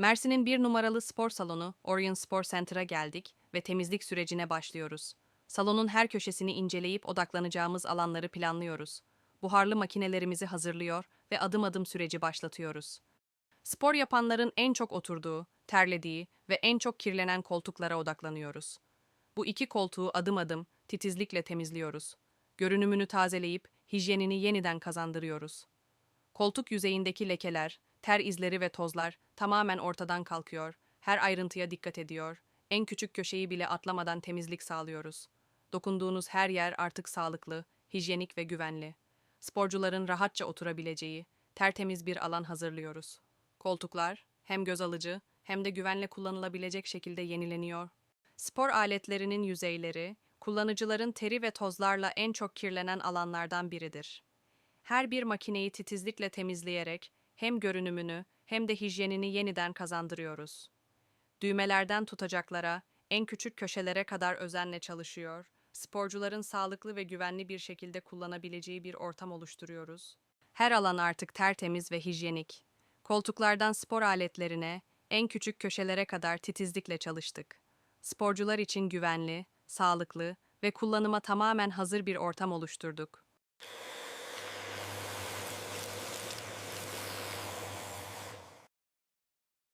Mersin'in bir numaralı spor salonu Orion Spor Center'a geldik ve temizlik sürecine başlıyoruz. Salonun her köşesini inceleyip odaklanacağımız alanları planlıyoruz. Buharlı makinelerimizi hazırlıyor ve adım adım süreci başlatıyoruz. Spor yapanların en çok oturduğu, terlediği ve en çok kirlenen koltuklara odaklanıyoruz. Bu iki koltuğu adım adım, titizlikle temizliyoruz. Görünümünü tazeleyip hijyenini yeniden kazandırıyoruz. Koltuk yüzeyindeki lekeler, ter izleri ve tozlar tamamen ortadan kalkıyor. Her ayrıntıya dikkat ediyor. En küçük köşeyi bile atlamadan temizlik sağlıyoruz. Dokunduğunuz her yer artık sağlıklı, hijyenik ve güvenli. Sporcuların rahatça oturabileceği, tertemiz bir alan hazırlıyoruz. Koltuklar hem göz alıcı hem de güvenle kullanılabilecek şekilde yenileniyor. Spor aletlerinin yüzeyleri, kullanıcıların teri ve tozlarla en çok kirlenen alanlardan biridir. Her bir makineyi titizlikle temizleyerek hem görünümünü hem de hijyenini yeniden kazandırıyoruz. Düğmelerden tutacaklara, en küçük köşelere kadar özenle çalışıyor. Sporcuların sağlıklı ve güvenli bir şekilde kullanabileceği bir ortam oluşturuyoruz. Her alan artık tertemiz ve hijyenik. Koltuklardan spor aletlerine, en küçük köşelere kadar titizlikle çalıştık. Sporcular için güvenli, sağlıklı ve kullanıma tamamen hazır bir ortam oluşturduk.